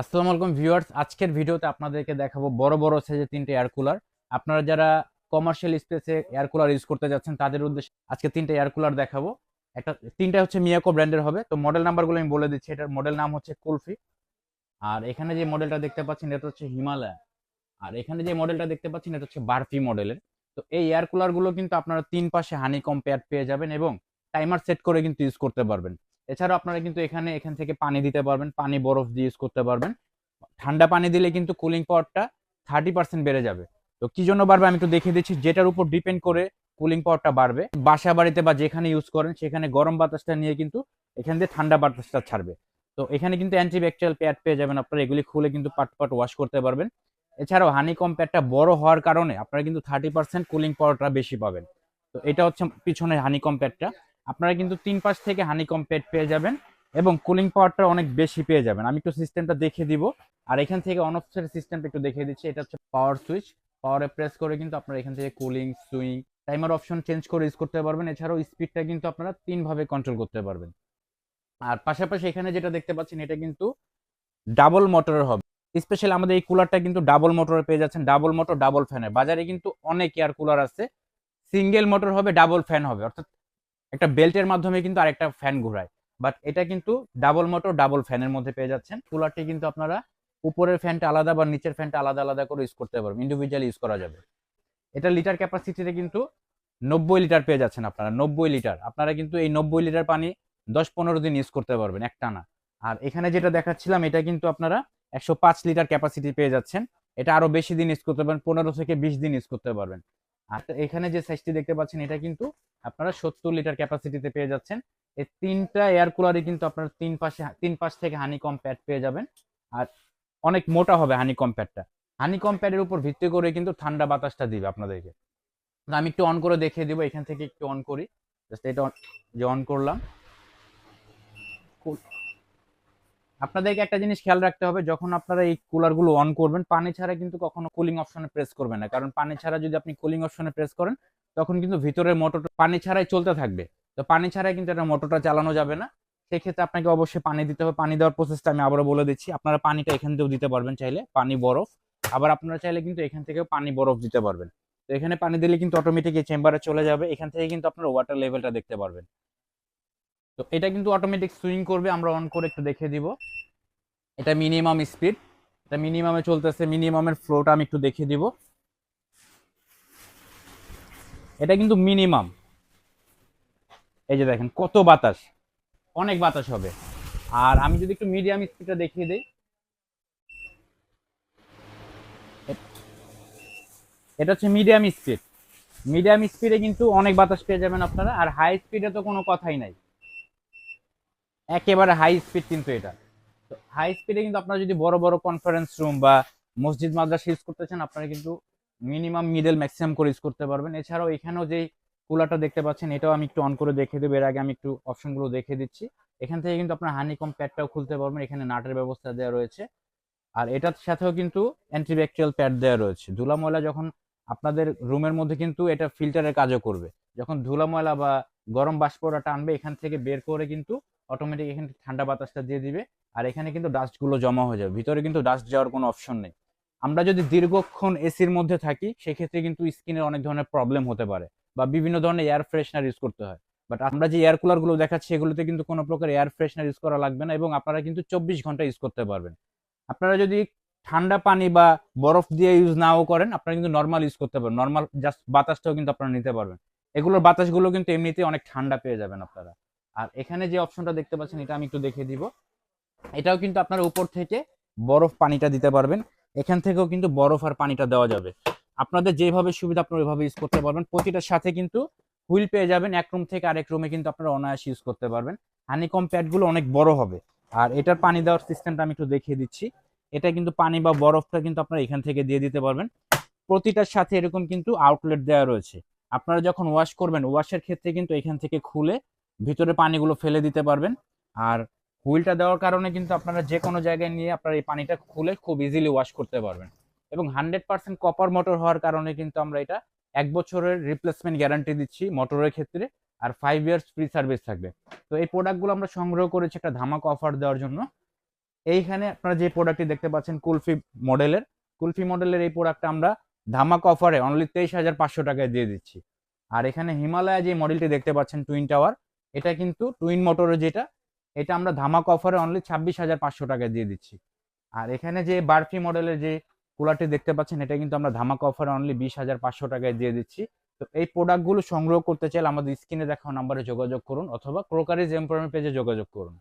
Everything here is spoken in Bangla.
আসসালামু আলাইকুম ভিউয়ার্স, আজকের ভিডিওতে আপনাদেরকে দেখাবো বড় বড় সাইজের তিনটে এয়ার কুলার আপনারা যারা কমার্শিয়াল স্পেসে এয়ার কুলার ইউজ করতে যাচ্ছেন, তাদের উদ্দেশ্যে আজকে তিনটে এয়ার কুলার দেখাবো। একটা, তিনটা হচ্ছে মিয়াকো ব্র্যান্ডের হবে। তো মডেল নাম্বারগুলো আমি বলে দিচ্ছি। এটার মডেল নাম হচ্ছে কুলফি আর এখানে যে মডেলটা দেখতে পাচ্ছেন, এটা হচ্ছে হিমালয় আর এখানে যে মডেলটা দেখতে পাচ্ছেন, এটা হচ্ছে বার্ফি মডেলের তো এই এয়ার কুলারগুলো কিন্তু আপনারা তিন পাশে হানি কম প্যাড পেয়ে যাবেন এবং টাইমার সেট করে কিন্তু ইউজ করতে পারবেন। এছাড়াও আপনারা কিন্তু এখানে, এখান থেকে পানি দিতে পারবেন, পানি বরফ দিয়ে ইউজ করতে পারবেন। ঠান্ডা পানি দিলে কিন্তু কুলিং পাওয়ারটা থার্টি পার্সেন্ট বেড়ে যাবে। তো কি জন্য বাড়বে আমি একটু দেখিয়ে দিচ্ছি, যেটার উপর ডিপেন্ড করে কুলিং পাওয়ারটা বাড়বে। বাসা বাড়িতে বা যেখানে ইউজ করেন, সেখানে গরম বাতাসটা নিয়ে কিন্তু এখান দিয়ে ঠান্ডা বাতাসটা ছাড়বে। তো এখানে কিন্তু অ্যান্টিব্যাকটেরিয়াল প্যাড পেয়ে যাবেন আপনারা, এগুলি খুলে কিন্তু পাট পাট ওয়াশ করতে পারবেন। এছাড়াও হানিকম প্যাডটা বড় হওয়ার কারণে আপনারা কিন্তু থার্টি পার্সেন্ট কুলিং পাওয়ারটা বেশি পাবেন। তো এটা হচ্ছে পিছনে হানিকম প্যাডটা আপনারা কিন্তু তিন পাশ থেকে হানিকম প্যাড পেয়ে যাবেন এবং কুলিং পাওয়ারটা অনেক বেশি পেয়ে যাবেন। আমি একটু সিস্টেমটা দেখে দিব। আর এখান থেকে অন অফ সিস্টেমটা একটু দেখিয়ে দিচ্ছি। এটা হচ্ছে পাওয়ার সুইচ পাওয়ারে প্রেস করে কিন্তু আপনারা এখান থেকে cooling swing timer option change করে ইউজ করতে পারবেন। এছাড়াও স্পিডটা কিন্তু আপনারা তিন ভাবে কন্ট্রোল করতে পারবেন। আর পাশাপাশি এখানে যেটা দেখতে পাচ্ছেন, এটা কিন্তু ডাবল মোটরের হবে। স্পেশালি আমাদের এই কুলারটা কিন্তু ডাবল মোটরে পেয়ে যাচ্ছেন। ডাবল মোটর ডাবল ফ্যানের বাজারে কিন্তু অনেক এয়ার কুলার আছে। সিঙ্গেল মোটর হবে ডাবল ফ্যান হবে। অর্থাৎ একটা বেল্টের মাধ্যমে কিন্তু আরেকটা ফ্যান ঘোরায়। বাট এটা কিন্তু ডাবল মোটর ডাবল ফ্যানের মধ্যে পেয়ে যাচ্ছেন। কুলারটি কিন্তু আপনারা উপরের ফ্যানটা আলাদা বা নিচের ফ্যানটা আলাদা আলাদা করে ইউজ করতে পারবেন। ইন্ডিভিজুয়াল ইউজ করা যাবে। এটা লিটার ক্যাপাসিটিতে কিন্তু নব্বই লিটার পেয়ে যাচ্ছেন আপনারা, নব্বই লিটার আপনারা কিন্তু এই নব্বই লিটার পানি দশ পনেরো দিন ইউজ করতে পারবেন একটানা আর এখানে যেটা দেখাচ্ছিলাম, এটা কিন্তু আপনারা একশো পাঁচ লিটার ক্যাপাসিটি পেয়ে যাচ্ছেন। এটা আরও বেশি দিন ইউজ করতে পারবেন, পনেরো থেকে বিশ দিন ইউজ করতে পারবেন। আর এখানে যে সাইজটি দেখতে পাচ্ছেন, এটা কিন্তু আপনারা সত্তর লিটার ক্যাপাসিটিতে পেয়ে যাচ্ছেন। এই তিনটা এয়ার কুলারই কিন্তু আপনারা তিন পাশে, তিন পাশ থেকে হানি প্যাড পেয়ে যাবেন। আর অনেক মোটা হবে হানি প্যাডটা হানি প্যাডের উপর ভিত্তি করে কিন্তু ঠান্ডা বাতাসটা দিবে আপনাদেরকে। আমি একটু অন করে দেখিয়ে দিব, এখান থেকে একটু অন করি। জাস্ট এটা যে অন করলাম. আপনাদেরকে একটা জিনিস খেয়াল রাখতে হবে, যখন আপনারা এই কুলারগুলো অন করবেন, পানি ছাড়া কিন্তু কখনো কুলিং অপশনে প্রেস করবেন না। কারণ পানি ছাড়া যদি আপনি কুলিং অপশনে প্রেস করেন, তখন কিন্তু ভিতরের মোটরটা পানি ছাড়াই চলতে থাকবে। তো পানি ছাড়াই কিন্তু এটা মোটরটা চালানো যাবে না। সেক্ষেত্রে আপনাকে অবশ্যই পানি দিতে হবে। পানি দেওয়ার প্রসেসটা আমি আবারও বলে দিচ্ছি। আপনারা পানিটা এখান থেকেও দিতে পারবেন চাইলে, পানি বরফ। আবার আপনারা চাইলে কিন্তু এখান থেকেও পানি বরফ দিতে পারবেন। তো এখানে পানি দিলে কিন্তু অটোমেটিক এই চেম্বারে চলে যাবে। এখান থেকে কিন্তু আপনারা ওয়াটার লেভেলটা দেখতে পারবেন। তো এটা কিন্তু অটোমেটিক সুইং করবে, আমরা অন করে একটু দেখে দিব। এটা মিনিমাম স্পিড এটা মিনিমামে চলতেছে মিনিমামের ফ্লোটা আমি একটু দেখিয়ে দিব। এটা কিন্তু মিনিমাম এই যে দেখেন, কত বাতাস, অনেক বাতাস হবে। আর আমি যদি একটু মিডিয়াম স্পিডটা দেখিয়ে দিই। এটা হচ্ছে মিডিয়াম স্পিড মিডিয়াম স্পিডে কিন্তু অনেক বাতাস পেয়ে যাবেন আপনারা, আর হাই স্পিডে তো কোনো কথাই নাই। একেবারে হাই স্পিড কিন্তু এটা। তো হাই স্পিডে কিন্তু আপনারা যদি বড় বড় কনফারেন্স রুম বা মসজিদ, মাদ্রাসা ইউজ করতে চান, আপনারা কিন্তু মিনিমাম মিডল ম্যাক্সিমাম করে ইউজ করতে পারবেন। এছাড়াও এখানেও যেই কুলারটা দেখতে পাচ্ছেন, এটাও আমি একটু অন করে দেখে দেবো। এর আগে আমি একটু অপশনগুলো দেখে দিচ্ছি। এখান থেকে কিন্তু আপনার হানিকম প্যাডটাও খুলতে পারবেন। এখানে নাটের ব্যবস্থা দেওয়া রয়েছে। আর এটার সাথেও কিন্তু অ্যান্টিব্যাকটেরিয়াল প্যাড দেওয়া রয়েছে। ধুলা ময়লা যখন আপনাদের রুমের মধ্যে কিন্তু এটা ফিল্টারের কাজও করবে। যখন ধুলা ময়লা বা গরম বাষ্পটা টানবে, এখান থেকে বের করে কিন্তু অটোমেটিক এখানে ঠান্ডা বাতাসটা দিয়ে দিবে, আর এখানে কিন্তু ডাস্টগুলো জমা হয়ে যাবে। ভিতরে কিন্তু ডাস্ট যাওয়ার কোনো অপশন নেই। আমরা যদি দীর্ঘক্ষণ এসির মধ্যে থাকি, সেক্ষেত্রে কিন্তু স্কিনের অনেক ধরনের প্রবলেম হতে পারে বা বিভিন্ন ধরনের এয়ার ফ্রেশনার ইউজ করতে হয়। বাট আমরা যে এয়ার কুলারগুলো দেখাচ্ছি, এগুলোতে কিন্তু কোনো প্রকার এয়ার ফ্রেশনার ইউজ করা লাগবে না এবং আপনারা কিন্তু চব্বিশ ঘণ্টা ইউজ করতে পারবেন। আপনারা যদি ঠান্ডা পানি বা বরফ দিয়ে ইউজ নাও করেন, আপনারা কিন্তু নর্মাল ইউজ করতে পারবেন। নর্মাল জাস্ট বাতাসটাও কিন্তু আপনারা নিতে পারবেন। এগুলোর বাতাসগুলো কিন্তু এমনিতেই অনেক ঠান্ডা পেয়ে যাবেন আপনারা। আর এখানে যে অপশনটা দেখতে পাচ্ছেন, এটা আমি একটু দেখিয়ে দিব। এটাও কিন্তু আপনার উপর থেকে বরফ পানিটা দিতে পারবেন। এখান থেকেও কিন্তু বরফ আর পানিটা দেওয়া যাবে। আপনাদের যেভাবে সুবিধা, আপনারা ওইভাবে ইউজ করতে পারবেন। প্রতিটার সাথে কিন্তু হুইল পেয়ে যাবেন। এক রুম থেকে আরেক রুমে কিন্তু আপনারা অনায়াসে ইউজ করতে পারবেন। হানিকম প্যাডগুলো অনেক বড় হবে। আর এটার পানি দেওয়ার সিস্টেমটা আমি একটু দেখিয়ে দিচ্ছি। এটা কিন্তু পানি বা বরফটা কিন্তু আপনারা এখান থেকে দিয়ে দিতে পারবেন। প্রতিটার সাথে এরকম কিন্তু আউটলেট দেওয়া রয়েছে। আপনারা যখন ওয়াশ করবেন ওয়াশের ক্ষেত্রে কিন্তু এখান থেকে খুলে ভিতরে পানিগুলো ফেলে দিতে পারবেন। আর হুইলটা দেওয়ার কারণে কিন্তু আপনারা যে কোনো জায়গায় নিয়ে আপনারা এই পানিটা খুলে খুব ইজিলি ওয়াশ করতে পারবেন। এবং হান্ড্রেড পার্সেন্ট কপার মোটর হওয়ার কারণে কিন্তু আমরা এটা এক বছরের রিপ্লেসমেন্ট গ্যারান্টি দিচ্ছি মোটরের ক্ষেত্রে, আর ফাইভ ইয়ার্স ফ্রি সার্ভিস থাকবে। তো এই প্রোডাক্টগুলো আমরা সংগ্রহ করেছি একটা ধামাক অফার দেওয়ার জন্য। এইখানে আপনারা যে প্রোডাক্টটি দেখতে পাচ্ছেন কুলফি মডেলের কুলফি মডেলের এই প্রোডাক্টটা আমরা ধামাক অফারে অনলি তেইশ হাজার পাঁচশো টাকায় দিয়ে দিচ্ছি। আর এখানে হিমালয়া যে মডেলটি দেখতে পাচ্ছেন টুইন টাওয়ার এটা কিন্তু টুইন মোটরের যেটা, এটা আমরা ধামাক অফারে অনলি ছাব্বিশ হাজার পাঁচশো টাকায় দিয়ে দিচ্ছি। আর এখানে যে বার্ফি মডেলের যে কুলারটি দেখতে পাচ্ছেন, এটা কিন্তু আমরা ধামাক অফারে অনলি বিশ হাজার পাঁচশো টাকায় দিয়ে দিচ্ছি। তো এই প্রোডাক্টগুলো সংগ্রহ করতে চাইলে আমাদের স্ক্রিনে দেখা নাম্বারে যোগাযোগ করুন অথবা ক্রোকারিজ এমপ্লয়মেন্ট পেজে যোগাযোগ করুন।